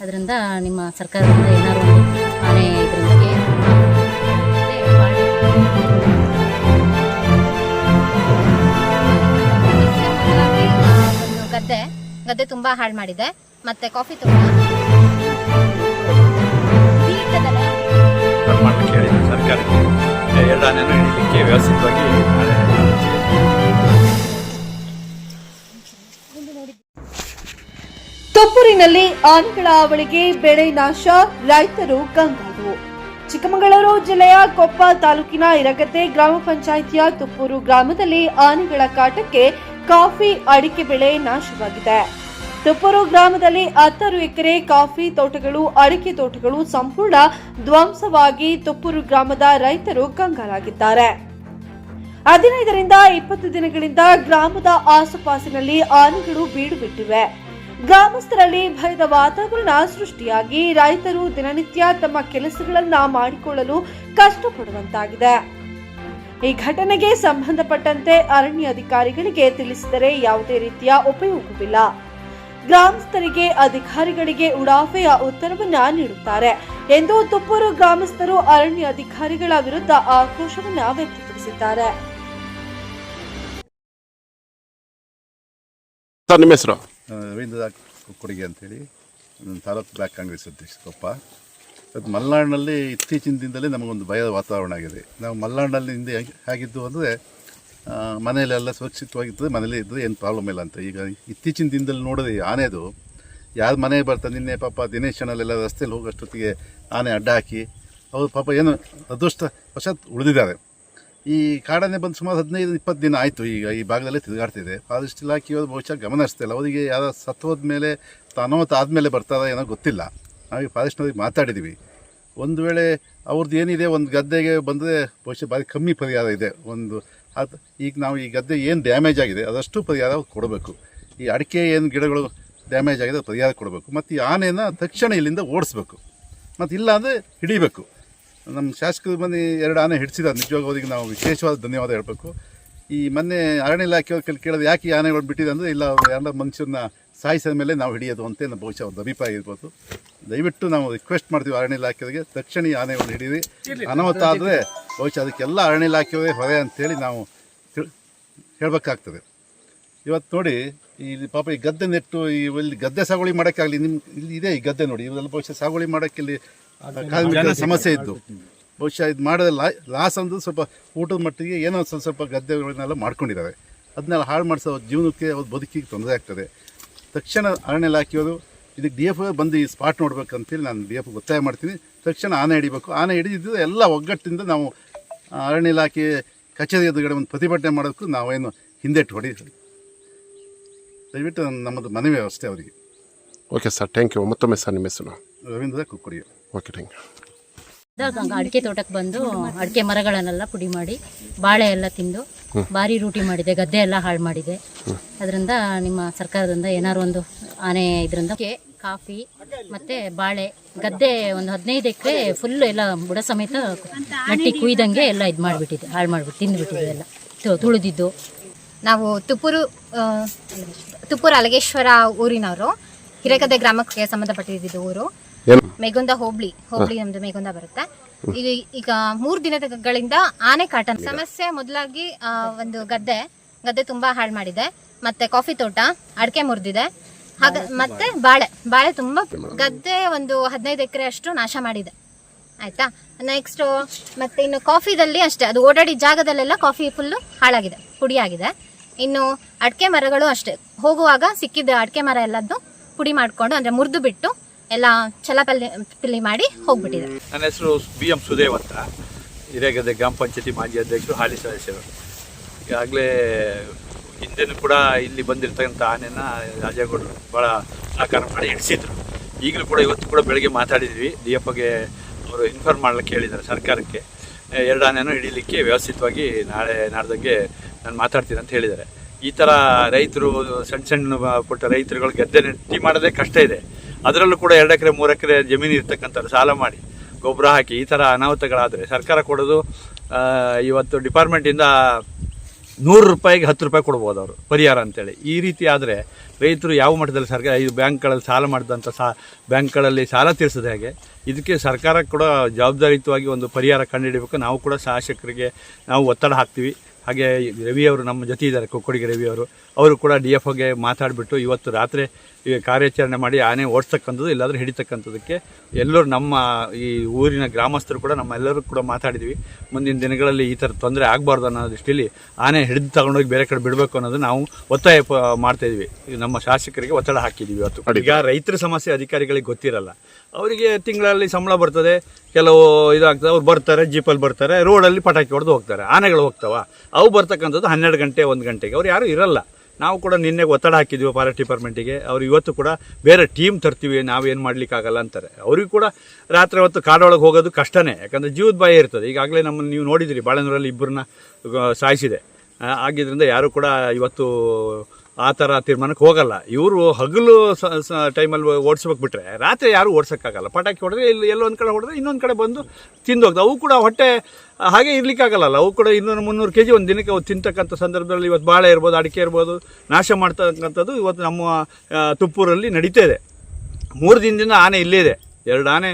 ಅದರಿಂದ ನಿಮ್ಮ ಸರ್ಕಾರದಿಂದ ಏನಾದರೂ ಆನೆ ಇದರಿಂದ ಮೊದಲಾಗಿ, ಆ, ಒಂದು ಗದ್ದೆ ಗದ್ದೆ ತುಂಬ ಹಾಳು ಮಾಡಿದೆ. ಮತ್ತೆ ಕಾಫಿ ತುಂಬ ಸರ್ಕಾರಕ್ಕೆ. ತುಪ್ಪೂರಿನಲ್ಲಿ ಆನೆಗಳ ಅವಳಿಗೆ ಬೆಳೆ ನಾಶ, ರೈತರು ಕಂಗಾಲು ಚಿಕ್ಕಮಗಳೂರು ಜಿಲ್ಲೆಯ ಕೊಪ್ಪ ತಾಲೂಕಿನ ಇರಗತ್ತೆ ಗ್ರಾಮ ಪಂಚಾಯಿತಿಯ ತುಪ್ಪೂರು ಗ್ರಾಮದಲ್ಲಿ ಆನೆಗಳ ಕಾಟಕ್ಕೆ ಕಾಫಿ ಅಡಿಕೆ ಬೆಳೆ ನಾಶವಾಗಿದೆ. ತುಪ್ಪೂರು ಗ್ರಾಮದಲ್ಲಿ ಹತ್ತಾರು ಎಕರೆ ಕಾಫಿ ತೋಟಗಳು, ಅಡಿಕೆ ತೋಟಗಳು ಸಂಪೂರ್ಣ ಧ್ವಂಸವಾಗಿ ತುಪ್ಪೂರು ಗ್ರಾಮದ ರೈತರು ಕಂಗಾಲಾಗಿದ್ದಾರೆ. ಹದಿನೈದರಿಂದ ಇಪ್ಪತ್ತು ದಿನಗಳಿಂದ ಗ್ರಾಮದ ಆಸುಪಾಸಿನಲ್ಲಿ ಆನೆಗಳು ಬೀಡು ಬಿಟ್ಟಿವೆ ಗ್ರಾಮಸ್ಥರಲ್ಲಿ ಭಯದ ವಾತಾವರಣ ಸೃಷ್ಟಿಯಾಗಿ ರೈತರು ದಿನನಿತ್ಯ ತಮ್ಮ ಕೆಲಸಗಳನ್ನ ಮಾಡಿಕೊಳ್ಳಲು ಕಷ್ಟಪಡುವಂತಾಗಿದೆ. ಈ ಘಟನೆಗೆ ಸಂಬಂಧಪಟ್ಟಂತೆ ಅರಣ್ಯ ಅಧಿಕಾರಿಗಳಿಗೆ ತಿಳಿಸಿದರೆ ಯಾವುದೇ ರೀತಿಯ ಉಪಯೋಗವಿಲ್ಲ. ಗ್ರಾಮಸ್ಥರಿಗೆ ಅಧಿಕಾರಿಗಳಿಗೆ ಉಡಾಫೆಯ ಉತ್ತರವನ್ನ ನೀಡುತ್ತಾರೆ ಎಂದು ತುಪ್ಪೂರು ಗ್ರಾಮಸ್ಥರು ಅರಣ್ಯ ಅಧಿಕಾರಿಗಳ ವಿರುದ್ಧ ಆಕ್ರೋಶವನ್ನ ವ್ಯಕ್ತಪಡಿಸಿದ್ದಾರೆ. ನಿಮ್ಮ ಹೆಸರು? ರವೀಂದ್ರ ಕುಕ್ಕುಡಿಗೆ ಅಂತೇಳಿ. ನಾನು ತಾಲೂಕು ಬ್ಲಾಕ್ ಕಾಂಗ್ರೆಸ್ ಅಧ್ಯಕ್ಷ ಕೊಪ್ಪ. ಇವತ್ತು ಮಲೆನಾಡಿನಲ್ಲಿ ಇತ್ತೀಚಿನ ದಿನದಲ್ಲಿ ನಮಗೊಂದು ಭಯದ ವಾತಾವರಣ ಆಗಿದೆ. ನಾವು ಮಲೆನಾಡಿನಲ್ಲಿ ಹಿಂದೆ ಹೇಗೆ- ಹೇಗಿದ್ದು ಅಂದರೆ ಮನೆಯಲ್ಲೆಲ್ಲ ಸುರಕ್ಷಿತವಾಗಿರ್ತದೆ ಮನೇಲಿ ಇದ್ದರೆ ಏನು ಪ್ರಾಬ್ಲಮ್ ಇಲ್ಲ ಅಂತ. ಈಗ ಇತ್ತೀಚಿನ ದಿನದಲ್ಲಿ ನೋಡಿದ್ರೆ ಈ ಆನೆದು, ಯಾರು ಮನೆ ಬರ್ತಾರೆ ನಿನ್ನೆ ಪಾಪ ದಿನೇಶ್ ಚಾನಲೆಲ್ಲ ರಸ್ತೆಯಲ್ಲಿ ಹೋಗೋಷ್ಟೊತ್ತಿಗೆ ಆನೆ ಅಡ್ಡ ಹಾಕಿ, ಅವರು ಪಾಪ ಏನು ಅದೃಷ್ಟ ವಶಾತ್ ಉಳಿದಿದ್ದಾರೆ. ಈ ಕಾಡಾನೆ ಬಂದು ಸುಮಾರು ಹದಿನೈದು, ಇಪ್ಪತ್ತು ದಿನ ಆಯಿತು ಈಗ ಈ ಭಾಗದಲ್ಲೇ ತಿರುಗಾಡ್ತಿದೆ. ಫಾರೆಸ್ಟ್ ಇಲಾಖೆಯವರು ಬಹುಶಃ ಗಮನ ಹರಿಸ್ತಿಲ್ಲ. ಅವರಿಗೆ ಯಾರು ಸತ್ತೋದ ಮೇಲೆ ತಾನೋತ್ ಆದಮೇಲೆ ಬರ್ತಾರ ಏನೋ ಗೊತ್ತಿಲ್ಲ. ನಾವು ಫಾರೆಸ್ಟ್ನವ್ರಿಗೆ ಮಾತಾಡಿದ್ದೀವಿ ಒಂದು ವೇಳೆ ಅವ್ರದ್ದು ಏನಿದೆ, ಒಂದು ಗದ್ದೆಗೆ ಬಂದರೆ ಬಹುಶಃ ಭಾರಿ ಕಮ್ಮಿ ಪರಿಹಾರ ಇದೆ. ಒಂದು ಅದು ಈಗ ನಾವು ಈ ಗದ್ದೆ ಏನು ಡ್ಯಾಮೇಜ್ ಆಗಿದೆ, ಅದಷ್ಟು ಪರಿಹಾರ ಕೊಡಬೇಕು. ಈ ಅಡಿಕೆ ಏನು ಗಿಡಗಳು ಡ್ಯಾಮೇಜ್ ಆಗಿದೆ ಪರಿಹಾರ ಕೊಡಬೇಕು. ಮತ್ತು ಈ ಆನೆನ ತಕ್ಷಣ ಇಲ್ಲಿಂದ ಓಡಿಸ್ಬೇಕು. ಮತ್ತು ಇಲ್ಲ ಅಂದರೆ ಹಿಡಿಬೇಕು. ನಮ್ಮ ಶಾಸಕರು ಮನೆ ಎರಡು ಆನೆ ಹಿಡಿಸಿದ ನಿಜವಾಗ ಅವರಿಗೆ ನಾವು ವಿಶೇಷವಾದ ಧನ್ಯವಾದ ಹೇಳಬೇಕು. ಈ ಮೊನ್ನೆ ಅರಣ್ಯ ಇಲಾಖೆಯವ್ರು ಕೇಳಿ ಕೇಳೋದು ಯಾಕೆ ಈ ಆನೆಗಳು ಬಿಟ್ಟಿದೆ ಅಂದರೆ, ಇಲ್ಲ ಯಾರ ಮನುಷ್ಯರನ್ನ ಸಾಯಿಸಿದ ಮೇಲೆ ನಾವು ಹಿಡಿಯೋದು ಅಂತ ಬಹುಶಃ ಒಂದು ಅಭಿಪ್ರಾಯ ಇರ್ಬೋದು. ದಯವಿಟ್ಟು ನಾವು ರಿಕ್ವೆಸ್ಟ್ ಮಾಡ್ತೀವಿ ಅರಣ್ಯ ಇಲಾಖೆಗೆ ತಕ್ಷಣ ಈ ಆನೆಗಳನ್ನು ಹಿಡೀರಿ. ಅನಾಹುತ ಆದರೆ ಬಹುಶಃ ಅದಕ್ಕೆಲ್ಲ ಅರಣ್ಯ ಇಲಾಖೆಯವರೇ ಹೊರೆ ಅಂತೇಳಿ ನಾವು ಹೇಳಬೇಕಾಗ್ತದೆ. ಇವತ್ತು ನೋಡಿ ಇಲ್ಲಿ ಪಾಪ ಈ ಗದ್ದೆ ನೆಟ್ಟು ಈ ಇಲ್ಲಿ ಗದ್ದೆ ಸಾಗುವಳಿ ಮಾಡೋಕ್ಕಾಗಲಿ ನಿಮ್ಮ ಇಲ್ಲಿ ಇದೆ ಈ ಗದ್ದೆ ನೋಡಿ ಇವರೆಲ್ಲ ಬಹುಶಃ ಸಾಗುವಳಿ ಮಾಡೋಕ್ಕೆ ಇಲ್ಲಿ ಕಾರ್ಮಿಕರ ಸಮಸ್ಯೆ ಇದ್ದು. ಬಹುಶಃ ಇದು ಮಾಡಿದ ಲಾ ಲಾಸ್ ಅಂದ್ರೆ ಸ್ವಲ್ಪ ಊಟದ ಮಟ್ಟಿಗೆ ಏನೋ ಸ್ವಲ್ಪ ಸ್ವಲ್ಪ ಗದ್ದೆಗಳನ್ನೆಲ್ಲ ಮಾಡ್ಕೊಂಡಿದ್ದಾರೆ. ಅದನ್ನೆಲ್ಲ ಹಾಳು ಮಾಡಿಸೋ ಜೀವನಕ್ಕೆ ಅವ್ರ ಬದುಕಿಗೆ ತೊಂದರೆ ಆಗ್ತದೆ. ತಕ್ಷಣ ಅರಣ್ಯ ಇಲಾಖೆಯವರು ಇದಕ್ಕೆ ಡಿ ಎಫ್ ಬಂದು ಈ ಸ್ಪಾಟ್ ನೋಡ್ಬೇಕಂತೇಳಿ ನಾನು ಡಿ ಎಫ್ ಒತ್ತಾಯ ಮಾಡ್ತೀನಿ. ತಕ್ಷಣ ಆನೆ ಹಿಡಿಬೇಕು. ಆನೆ ಹಿಡಿದಿದ್ದು ಎಲ್ಲ ಒಗ್ಗಟ್ಟಿಂದ ನಾವು ಅರಣ್ಯ ಇಲಾಖೆ ಕಚೇರಿ ಎದುರುಗಡೆ ಒಂದು ಪ್ರತಿಭಟನೆ ಮಾಡೋದಕ್ಕೂ ನಾವೇನು ಹಿಂದೆಟ್ಟು ಹೊಡಿ ದಯವಿಟ್ಟು ನಮ್ಮದು ಮನವಿ ವ್ಯವಸ್ಥೆ ಅವರಿಗೆ. ಓಕೆ ಸರ್ ಥ್ಯಾಂಕ್ ಯು ಮತ್ತೊಮ್ಮೆ ಸರ್ ನಿಮ್ಮ ಹೆಸರು? Ravindra Kukkudi okay thank you ಅಡಿಕೆ ತೋಟಕ್ಕೆ ಬಂದು ಅಡಿಕೆ ಮರಗಳನ್ನೆಲ್ಲ ಪುಡಿ ಮಾಡಿ ಬಾಳೆ ಎಲ್ಲ ತಿಂದು ಭಾರಿ ರೂಟಿ ಮಾಡಿದೆ ಗದ್ದೆ ಎಲ್ಲ ಹಾಳು ಮಾಡಿದೆ. ಅದರಿಂದ ನಿಮ್ಮ ಸರ್ಕಾರದಿಂದ ಏನಾದ್ರು ಒಂದು ಆನೆ ಇದರಿಂದ ಕಾಫಿ ಮತ್ತೆ ಬಾಳೆ ಗದ್ದೆ ಒಂದು ಹದಿನೈದು ಎಕರೆ ಫುಲ್ ಎಲ್ಲ ಬುಡ ಸಮೇತ ನಟ್ಟಿ ಕುಯ್ದಂಗೆ ಎಲ್ಲ ಇದು ಮಾಡಿಬಿಟ್ಟಿದೆ ಹಾಳು ಮಾಡಿಬಿಟ್ಟು ತಿಂದುಬಿಟ್ಟಿದೆ ಎಲ್ಲ. ತು- ತುಳಿದಿದ್ದು. ನಾವು ತುಪ್ಪೂರು ಆ, ತುಪ್ಪೂರು ಅಲಗೇಶ್ವರ ಊರಿನವರು. ಹಿರೇಗದ್ದೆ ಗ್ರಾಮಕ್ಕೆ ಸಂಬಂಧಪಟ್ಟಿದ್ದು ಊರು. ಮೇಗುಂದ ಹೋಬ್ಳಿ ಹೋಬ್ಳಿ ನಮ್ದು ಮೇಗುಂದ ಬರುತ್ತೆ. ಈಗ ಈಗ ಮೂರು ದಿನಗಳಿಂದ ಆನೆ ಕಾಟ ಸಮಸ್ಯೆ ಮೊದಲಾಗಿ ಆ, ಒಂದು ಗದ್ದೆ ಗದ್ದೆ ತುಂಬಾ ಹಾಳು ಮಾಡಿದೆ. ಮತ್ತೆ ಕಾಫಿ ತೋಟ ಅಡಿಕೆ ಮುರಿದಿದೆ. ಹಾಗ ಮತ್ತೆ ಬಾಳೆ. ಬಾಳೆ ತುಂಬಾ ಗದ್ದೆ ಒಂದು ಹದಿನೈದು ಎಕರೆ ಅಷ್ಟು ನಾಶ ಮಾಡಿದೆ. ಆಯ್ತಾ? ನೆಕ್ಸ್ಟ್ ಮತ್ತೆ ಇನ್ನು ಕಾಫಿದಲ್ಲಿ ಅಷ್ಟೇ. ಅದು ಓಡಾಡಿ ಜಾಗದಲ್ಲೆಲ್ಲ ಕಾಫಿ ಫುಲ್ಲು ಹಾಳಾಗಿದೆ. ಪುಡಿ ಆಗಿದೆ. ಇನ್ನು ಅಡಿಕೆ ಮರಗಳು ಅಷ್ಟೇ. ಹೋಗುವಾಗ ಸಿಕ್ಕಿದ್ದ ಅಡಿಕೆ ಮರ ಎಲ್ಲದ್ದು ಪುಡಿ ಮಾಡಿಕೊಂಡು ಅಂದರೆ ಮುರಿದು ಬಿಟ್ಟು ಎಲ್ಲ ಚಲಪಲ್ಲಿ ಪಿಲ್ಲಿ ಮಾಡಿ ಹೋಗ್ಬಿಟ್ಟಿದೆ. ನನ್ನ ಹೆಸರು ಬಿ ಎಂ ಸುದೇವ್ ಅಂತ. ಹಿರೇಗದ್ದೆ ಗ್ರಾಮ ಪಂಚಾಯತಿ ಮಾಜಿ ಅಧ್ಯಕ್ಷರು ಹಾಲಿ ಸದಸ್ಯರು. ಈಗಾಗಲೇ ಹಿಂದೆನೂ ಕೂಡ ಇಲ್ಲಿ ಬಂದಿರ್ತಕ್ಕಂಥ ಆನೆನ ರಾಜೇಗೌಡರು ಭಾಳ ಸಹಕಾರ ಮಾಡಿ ಹಿಡಿಸಿದ್ರು. ಈಗಲೂ ಕೂಡ ಇವತ್ತು ಕೂಡ ಬೆಳಗ್ಗೆ ಮಾತಾಡಿದ್ವಿ. ಡಿ ಎಫ್ಗೆ ಅವರು ಇನ್ಫಾರ್ಮ್ ಮಾಡ್ಲಿಕ್ಕೆ ಹೇಳಿದ್ದಾರೆ ಸರ್ಕಾರಕ್ಕೆ. ಎರಡು ಆನೆನೂ ಹಿಡೀಲಿಕ್ಕೆ ವ್ಯವಸ್ಥಿತವಾಗಿ ನಾಳೆ ನಾಡ್ದಂಗೆ ನಾನು ಮಾತಾಡ್ತೀನಿ ಅಂತ ಹೇಳಿದ್ದಾರೆ. ಈ ಥರ ರೈತರು ಸಣ್ಣ ಸಣ್ಣ ಪುಟ್ಟ ರೈತರುಗಳು ಗದ್ದೆ ನೆಟ್ಟಿ ಮಾಡೋದೇ ಕಷ್ಟ ಇದೆ. ಅದರಲ್ಲೂ ಕೂಡ ಎರಡು ಎಕರೆ, ಮೂರು ಎಕರೆ ಜಮೀನು ಇರ್ತಕ್ಕಂಥವ್ರು ಸಾಲ ಮಾಡಿ, ಗೊಬ್ಬರ ಹಾಕಿ ಈ ಥರ ಅನಾಹುತಗಳಾದರೆ ಸರ್ಕಾರ ಕೊಡೋದು ಇವತ್ತು ಡಿಪಾರ್ಟ್ಮೆಂಟಿಂದ ನೂರು ರೂಪಾಯಿಗೆ ಹತ್ತು ರೂಪಾಯಿ ಕೊಡ್ಬೋದು ಅವರು, ಪರಿಹಾರ ಅಂತೇಳಿ. ಈ ರೀತಿ ಆದರೆ ರೈತರು ಯಾವ ಮಟ್ಟದಲ್ಲಿ ಸರ್ಕಾರ ಈ ಬ್ಯಾಂಕ್ಗಳಲ್ಲಿ ಸಾಲ ಮಾಡಿದಂಥ ಸಾ, ಬ್ಯಾಂಕ್ಗಳಲ್ಲಿ ಸಾಲ ತೀರಿಸೋದು ಹಾಗೆ ಇದಕ್ಕೆ ಸರ್ಕಾರ ಕೂಡ ಜವಾಬ್ದಾರಿಯುತವಾಗಿ ಒಂದು ಪರಿಹಾರ ಕಂಡುಹಿಡಬೇಕು. ನಾವು ಕೂಡ ಶಾಸಕರಿಗೆ ನಾವು ಒತ್ತಡ ಹಾಕ್ತೀವಿ. ಹಾಗೆ ರವಿ ಅವರು ನಮ್ಮ ಜೊತೆ ಇದ್ದಾರೆ, ಕೊಕ್ಕೊಡಿಗೆ ರವಿ ಅವರು. ಅವರು ಕೂಡ ಡಿ ಎಫ್ ಒಗೆ ಮಾತಾಡಿಬಿಟ್ಟು ಇವತ್ತು ರಾತ್ರಿ ಈ ಕಾರ್ಯಾಚರಣೆ ಮಾಡಿ ಆನೆ ಓಡಿಸ್ತಕ್ಕಂಥದ್ದು ಇಲ್ಲಾಂದ್ರೆ ಹಿಡಿತಕ್ಕಂಥದ್ದಕ್ಕೆ ಎಲ್ಲರೂ ನಮ್ಮ ಈ ಊರಿನ ಗ್ರಾಮಸ್ಥರು ಕೂಡ ನಮ್ಮೆಲ್ಲರೂ ಕೂಡ ಮಾತಾಡಿದ್ವಿ. ಮುಂದಿನ ದಿನಗಳಲ್ಲಿ ಈ ಥರ ತೊಂದರೆ ಆಗಬಾರ್ದು ಅನ್ನೋ ದೃಷ್ಟಿಯಲ್ಲಿ ಆನೆ ಹಿಡಿದು ತಗೊಂಡೋಗಿ ಬೇರೆ ಕಡೆ ಬಿಡಬೇಕು ಅನ್ನೋದು ನಾವು ಒತ್ತಾಯ ಮಾಡ್ತಾ ಇದ್ವಿ. ನಮ್ಮ ಶಾಸಕರಿಗೆ ಒತ್ತಡ ಹಾಕಿದ್ದೀವಿ ಇವತ್ತು. ಈಗ ರೈತರ ಸಮಸ್ಯೆ ಅಧಿಕಾರಿಗಳಿಗೆ ಗೊತ್ತಿರಲ್ಲ. ಅವರಿಗೆ ತಿಂಗಳಲ್ಲಿ ಸಂಬಳ ಬರ್ತದೆ ಕೆಲವು ಇದಾಗ್ತದೆ ಅವ್ರು ಬರ್ತಾರೆ ಜೀಪಲ್ಲಿ ಬರ್ತಾರೆ ರೋಡಲ್ಲಿ ಪಟಾಕಿ ಹೊಡೆದು ಹೋಗ್ತಾರೆ ಆನೆಗಳು ಹೋಗ್ತಾವ. ಅವು ಬರ್ತಕ್ಕಂಥದ್ದು ಹನ್ನೆರಡು ಗಂಟೆ ಒಂದು ಗಂಟೆಗೆ. ಅವ್ರು ಯಾರೂ ಇರಲ್ಲ. ನಾವು ಕೂಡ ನಿನ್ನೆ ಒತ್ತಡ ಹಾಕಿದ್ವಿ ಫಾರೆಸ್ಟ್ ಡಿಪಾರ್ಟ್ಮೆಂಟಿಗೆ ಅವ್ರು ಇವತ್ತು ಕೂಡ ಬೇರೆ ಟೀಮ್ ತರ್ತೀವಿ ನಾವೇನು ಮಾಡಲಿಕ್ಕಾಗಲ್ಲ ಅಂತಾರೆ. ಅವ್ರಿಗೂ ಕೂಡ ರಾತ್ರಿ ಹೊತ್ತು ಕಾಡೊಳಗೆ ಹೋಗೋದು ಕಷ್ಟನೇ. ಯಾಕಂದರೆ ಜೀವದ ಭಯ ಇರ್ತದೆ. ಈಗಾಗಲೇ ನಮ್ಮನ್ನು ನೀವು ನೋಡಿದಿರಿ, ಬಾಳೆನೂರಲ್ಲಿ ಇಬ್ಬರನ್ನ ಸಾಯಿಸಿದೆ. ಆಗಿದ್ದರಿಂದ ಯಾರೂ ಯಾರು ಕೂಡ ಇವತ್ತು ಆ ಥರ ತೀರ್ಮಾನಕ್ಕೆ ಹೋಗಲ್ಲ. ಇವರು ಹಗಲು ಟೈಮಲ್ಲಿ ಓಡಿಸ್ಬೇಕು ಬಿಟ್ರೆ ರಾತ್ರಿ ಯಾರು ಓಡಿಸೋಕ್ಕಾಗಲ್ಲ. ಪಟಾಕಿ ಹೊಡೆದ್ರೆ ಇಲ್ಲಿ ಎಲ್ಲೋ ಒಂದು ಕಡೆ ಹೊಡೆದ್ರೆ ಇನ್ನೊಂದು ಕಡೆ ಬಂದು ತಿಂದು ಹೋಗ್ತವೆ ಅವು ಕೂಡ ಹೊಟ್ಟೆ, ಹಾಗೆ ಇರಲಿಕ್ಕಾಗಲ್ಲ ಅವು ಕೂಡ ಇನ್ನೂರು ಮುನ್ನೂರು ಕೆ ಜಿ ಒಂದು ದಿನಕ್ಕೆ ಅವು ತಿಂತಕ್ಕಂಥ ಸಂದರ್ಭದಲ್ಲಿ ಇವತ್ತು ಬಾಳೆ ಇರ್ಬೋದು, ಅಡಿಕೆ ಇರ್ಬೋದು, ನಾಶ ಮಾಡ್ತಕ್ಕಂಥದ್ದು ಇವತ್ತು ನಮ್ಮ ತುಪ್ಪೂರಲ್ಲಿ ನಡೀತಾ ಇದೆ. ಮೂರು ದಿನದಿಂದ ಆನೆ ಇಲ್ಲೇ ಇದೆ. ಎರಡು ಆನೆ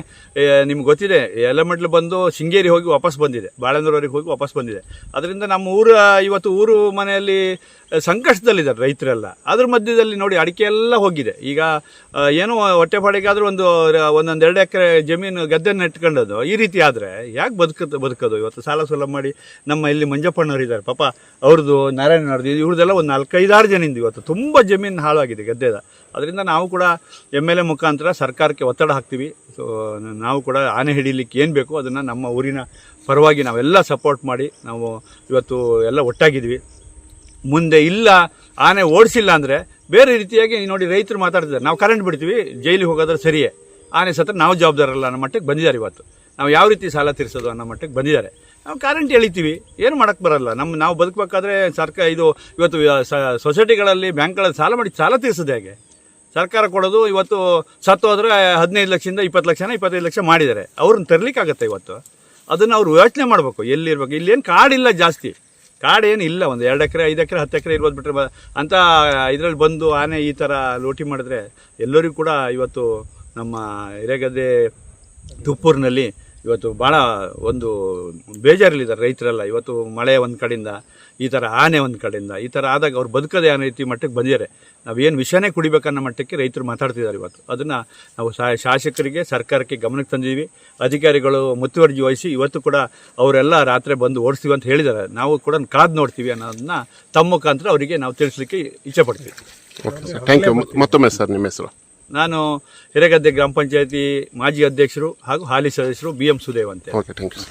ನಿಮ್ಗೆ ಗೊತ್ತಿದೆ ಯಲಮಡ್ಲು ಬಂದು ಶೃಂಗೇರಿ ಹೋಗಿ ವಾಪಸ್ ಬಂದಿದೆ. ಬಾಳೆಂದ್ರವರಿಗೆ ಹೋಗಿ ವಾಪಸ್ ಬಂದಿದೆ. ಅದರಿಂದ ನಮ್ಮ ಊರ, ಇವತ್ತು ಊರು ಮನೆಯಲ್ಲಿ ಸಂಕಷ್ಟದಲ್ಲಿದ್ದಾರೆ ರೈತರೆಲ್ಲ. ಅದ್ರ ಮಧ್ಯದಲ್ಲಿ ನೋಡಿ ಅಡಿಕೆ ಎಲ್ಲ ಹೋಗಿದೆ. ಈಗ ಏನೋ ಹೊಟ್ಟೆ ಪಾಡಿಗಾದರೂ ಒಂದು ಒಂದೊಂದು ಎರಡು ಎಕರೆ ಜಮೀನು ಗದ್ದೆ ನೆಟ್ಕೊಂಡದ್ದು. ಈ ರೀತಿ ಆದರೆ ಯಾಕೆ ಬದುಕ ಬದುಕೋದು? ಇವತ್ತು ಸಾಲ ಸೋಲ ಮಾಡಿ ನಮ್ಮ ಇಲ್ಲಿ ಮಂಜಪ್ಪಣ್ಣವ್ರು ಇದ್ದಾರೆ. ಪಾಪ ಅವ್ರದ್ದು ನಾರಾಯಣವ್ರದ್ದು ಇವ್ರದ್ದೆಲ್ಲ ಒಂದು ನಾಲ್ಕೈದಾರು ಜನಿಂದ ಇವತ್ತು. ತುಂಬ ಜಮೀನು ಹಾಳಾಗಿದೆ ಗದ್ದೆದ. ಅದರಿಂದ ನಾವು ಕೂಡ ಎಂ ಎಲ್ ಎ ಮುಖಾಂತರ ಸರ್ಕಾರಕ್ಕೆ ಒತ್ತಡ ಹಾಕ್ತೀವಿ. ಸೊ ನಾವು ಕೂಡ ಆನೆ ಹಿಡಿಲಿಕ್ಕೆ ಏನು ಬೇಕು ಅದನ್ನು ನಮ್ಮ ಊರಿನ ಪರವಾಗಿ ನಾವೆಲ್ಲ ಸಪೋರ್ಟ್ ಮಾಡಿ ನಾವು ಇವತ್ತು ಎಲ್ಲ ಒಟ್ಟಾಗಿದ್ವಿ. ಮುಂದೆ ಇಲ್ಲ, ಆನೆ ಓಡಿಸಿಲ್ಲ ಅಂದರೆ ಬೇರೆ ರೀತಿಯಾಗಿ ನೋಡಿ ರೈತರು ಮಾತಾಡ್ತಿದ್ದಾರೆ. ನಾವು ಕರೆಂಟ್ ಬಿಡ್ತೀವಿ, ಜೈಲಿಗೆ ಹೋಗೋದ್ರೆ ಸರಿಯೇ. ಆನೆ ಸತ್ರ ನಾವು ಜವಾಬ್ದಾರಲ್ಲ ಅನ್ನೋ ಮಟ್ಟಕ್ಕೆ ಬಂದಿದ್ದಾರೆ ಇವತ್ತು. ನಾವು ಯಾವ ರೀತಿ ಸಾಲ ತೀರಿಸೋದು ಅನ್ನೋ ಮಟ್ಟಕ್ಕೆ ಬಂದಿದ್ದಾರೆ. ನಾವು ಕರೆಂಟ್ ಎಳಿತೀವಿ, ಏನು ಮಾಡೋಕ್ಕೆ ಬರಲ್ಲ. ನಮ್ಮ, ನಾವು ಬದುಕಬೇಕಾದ್ರೆ ಸರ್ಕಾರ ಇದು ಇವತ್ತು ಸೊಸೈಟಿಗಳಲ್ಲಿ ಬ್ಯಾಂಕ್ಗಳಲ್ಲಿ ಸಾಲ ಮಾಡಿ ಸಾಲ ತೀರಿಸೋದು ಹೇಗೆ? ಸರ್ಕಾರ ಕೊಡೋದು ಇವತ್ತು ಸತ್ತು ಹೋದರೆ ಹದಿನೈದು ಲಕ್ಷದಿಂದ ಇಪ್ಪತ್ತು ಲಕ್ಷನ ಇಪ್ಪತ್ತೈದು ಲಕ್ಷ ಮಾಡಿದ್ದಾರೆ. ಅವ್ರನ್ನ ತರಲಿಕ್ಕಾಗತ್ತೆ ಇವತ್ತು. ಅದನ್ನು ಅವ್ರು ಯೋಚನೆ ಮಾಡಬೇಕು. ಎಲ್ಲಿರ್ಬೇಕು? ಇಲ್ಲೇನು ಕಾಡಿಲ್ಲ ಜಾಸ್ತಿ. ಕಾಡೇನು ಇಲ್ಲ. ಒಂದು ಎರಡು ಎಕರೆ, ಐದು ಎಕರೆ, ಹತ್ತು ಎಕರೆ ಇರ್ಬೋದು ಬಿಟ್ಟರೆ ಅಂತ ಇದರಲ್ಲಿ ಬಂದು ಆನೆ ಈ ಥರ ಲೂಟಿ ಮಾಡಿದ್ರೆ ಎಲ್ಲರಿಗೂ ಕೂಡ ಇವತ್ತು ನಮ್ಮ ಹಿರೇಗದ್ದೆ ತುಪ್ಪೂರಿನಲ್ಲಿ ಇವತ್ತು ಭಾಳ ಒಂದು ಬೇಜಾರಲ್ಲಿದ್ದಾರೆ ರೈತರೆಲ್ಲ. ಇವತ್ತು ಮಳೆ ಒಂದು ಕಡೆಯಿಂದ, ಈ ಥರ ಆನೆ ಒಂದು ಕಡೆಯಿಂದ, ಈ ಥರ ಆದಾಗ ಅವ್ರು ಬದುಕದೇ ಅನ್ನೋ ರೀತಿ ಮಟ್ಟಕ್ಕೆ ಬಂದಿದ್ದಾರೆ. ನಾವೇನು ವಿಷಯನೇ ಕುಡಿಬೇಕನ್ನೋ ಮಟ್ಟಕ್ಕೆ ರೈತರು ಮಾತಾಡ್ತಿದ್ದಾರೆ ಇವತ್ತು. ಅದನ್ನು ನಾವು ಶಾಸಕರಿಗೆ, ಸರ್ಕಾರಕ್ಕೆ ಗಮನಕ್ಕೆ ತಂದಿದ್ದೀವಿ ಅಧಿಕಾರಿಗಳು ಮುತುವರ್ಜಿ ವಹಿಸಿ ಇವತ್ತು ಕೂಡ ಅವರೆಲ್ಲ ರಾತ್ರಿ ಬಂದು ಓಡಿಸ್ತೀವಿ ಅಂತ ಹೇಳಿದ್ದಾರೆ. ನಾವು ಕೂಡ ಕಾದು ನೋಡ್ತೀವಿ ಅನ್ನೋದನ್ನ ತಮ್ಮ ಮುಖಾಂತರ ಅವರಿಗೆ ನಾವು ತಿಳಿಸ್ಲಿಕ್ಕೆ ಇಚ್ಛೆ ಪಡ್ತೀವಿ. ಥ್ಯಾಂಕ್ ಯು ಮತ್ತೊಮ್ಮೆ ಸರ್, ನಿಮ್ಮ ಹೆಸರು? ನಾನು ಹಿರೇಗದ್ದೆ ಗ್ರಾಮ ಪಂಚಾಯತಿ ಮಾಜಿ ಅಧ್ಯಕ್ಷರು ಹಾಗೂ ಹಾಲಿ ಸದಸ್ಯರು ಬಿ ಎಂ ಸುದೇವ್ ಅಂತ. Okay thank you